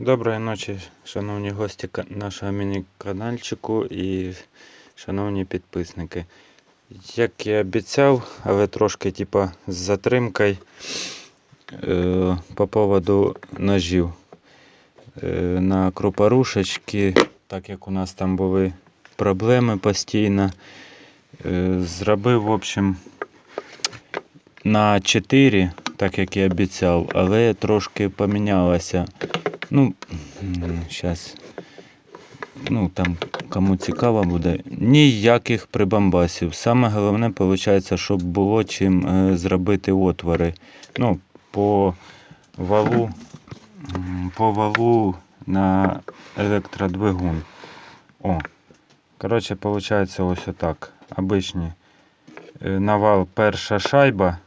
Доброї ночі, шановні гості нашого міні-канальчику і шановні підписники. Як і обіцяв, але трошки типа з затримкою е, по поводу ножів е, на крупорушечки, так як у нас там були проблеми постійно. Е, зробив, в общем, на 4, так як і обіцяв, але трошки помінялося. Ну, зараз. Ну, там, кому цікаво буде. Ніяких прибамбасів. Саме головне, виходить, щоб було чим е, зробити отвори. Ну, по валу, по валу на електродвигун. О. Коротше, виходить ось отак. Обичні. Е, Навал перша шайба.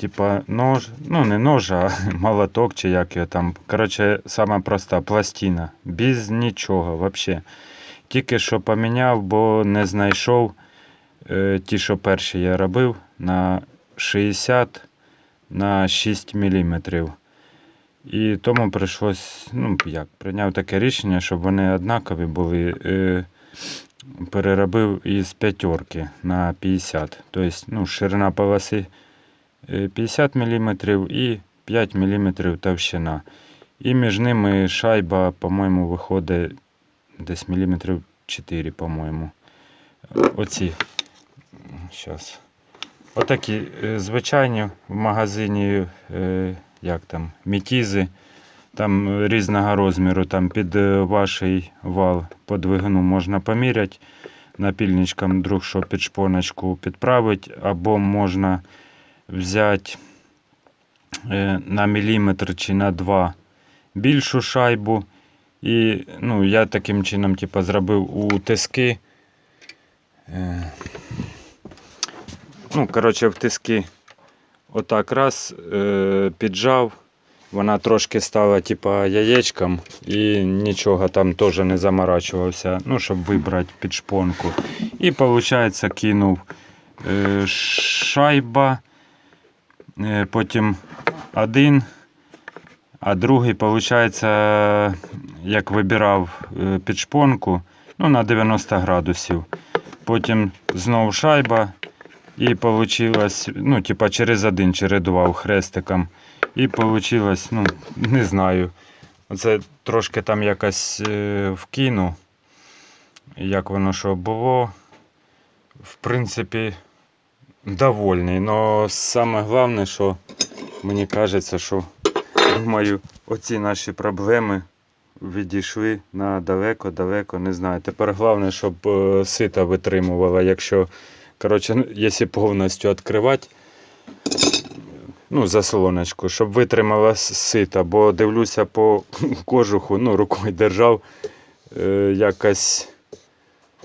Типа нож, ну не нож, а молоток чи як його там. Коротше, сама проста пластина. Без нічого взагалі. Тільки що поміняв, бо не знайшов е, ті, що перші я робив, на 60 на 6 мм. І тому прийшлось, ну як, прийняв таке рішення, щоб вони однакові були. Е, переробив із п'ятерки на 50. Тобто ну, ширина полоси 50 мм і 5 мм товщина. І між ними шайба, по-моєму, виходить десь міліметрів 4, по-моєму. Оці. Щас. Отакі е, звичайні в магазині, е, як там, мітізи. Там е, різного розміру, там під е, ваш вал по двигуну можна поміряти. Напільничком друг, що під шпоночку підправити, або можна взяти е, на міліметр чи на два більшу шайбу. І ну, я таким чином типу, зробив у тиски. Е, ну, коротше, в тиски отак раз е, піджав. Вона трошки стала типа яєчком і нічого там теж не заморачувався, ну, щоб вибрати під шпонку. І виходить, кинув шайба, потім один, а другий, виходить, як вибирав е, під шпонку, ну, на 90 градусів. Потім знову шайба. І вийшло, ну, типа через один чередував хрестиком. І вийшло, ну, не знаю. Оце трошки там якось е, вкину, як воно що було. В принципі, довольний. Но саме головне, що мені кажеться, що думаю, оці наші проблеми відійшли на далеко-далеко, не знаю. Тепер головне, щоб е, сита витримувала, якщо, коротше, ну, якщо повністю відкривати ну, заслоночку, щоб витримала сита, бо дивлюся по кожуху, ну, рукою держав, е, якось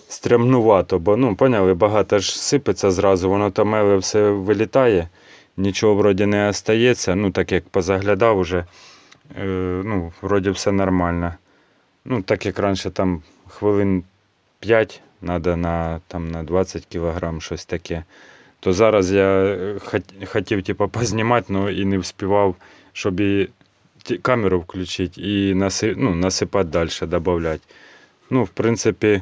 стрімнувато, бо ну, поняли, багато ж сипеться зразу, воно там меле все вилітає, нічого вроді не остається, ну, так як позаглядав уже, е, ну, вроді все нормально. Ну, так як раніше там хвилин 5 треба на, там, на 20 кг, щось таке то зараз я е, хотів типу, познімати, але і не вспівав, щоб і камеру включити і наси, ну, насипати далі, додати. Ну, в принципі,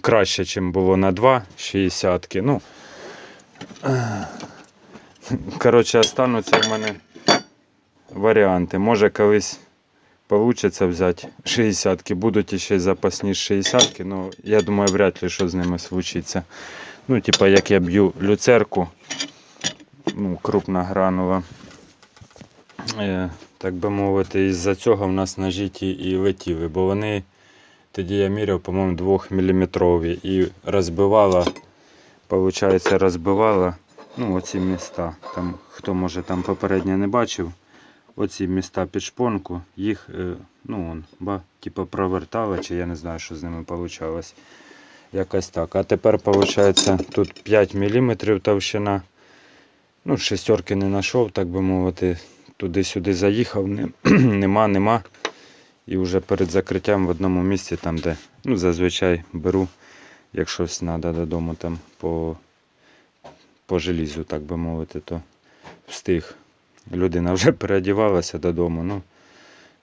краще, ніж було на 2 60 Ну, коротше, остануться в мене варіанти. Може колись вийде взяти 60-ки. Будуть ще запасні 60-ки, але я думаю, вряд ли що з ними случиться. Ну, типа, як я б'ю люцерку, ну, крупна гранула. Е, так би мовити, із-за цього в нас ножі і летіли, бо вони тоді я міряв, по-моєму, 2 мм і розбивала, виходить, розбивала ну, оці міста. Там, хто може там попередньо не бачив, оці міста під шпонку, їх е, ну, он, ба, типа провертала, чи я не знаю, що з ними вийшло. Якось так. А тепер виходить тут 5 мм товщина. Ну, шестерки не знайшов, так би мовити. Туди-сюди заїхав, не, нема, нема. І вже перед закриттям в одному місці, там, де ну, зазвичай беру, як щось треба додому там по, по желізу, так би мовити, то встиг. людина вже переодівалася додому. Ну,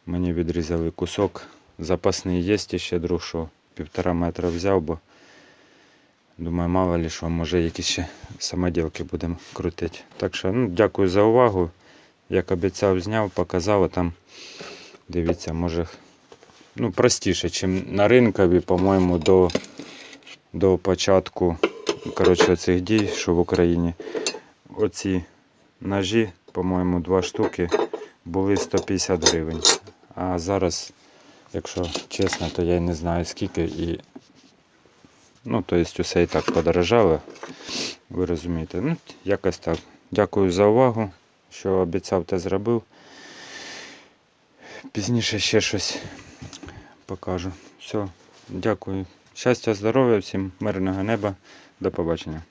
мені відрізали кусок. Запасний є ще друг, що півтора метра взяв, бо думаю, мало ли що, може якісь ще самоділки будемо крутити. Так що ну, дякую за увагу. Як обіцяв, зняв, показав, там дивіться, може ну, простіше, ніж на ринкові, по-моєму, до, до початку коротше, цих дій, що в Україні. Оці ножі, по-моєму, два штуки були 150 гривень. А зараз, якщо чесно, то я й не знаю скільки і. Ну, то есть усе і так подорожало. Ви розумієте. Ну, якось так. Дякую за увагу, що обіцяв, те зробив. Пізніше ще щось покажу. Все, дякую. Щастя, здоров'я, всім мирного неба. До побачення.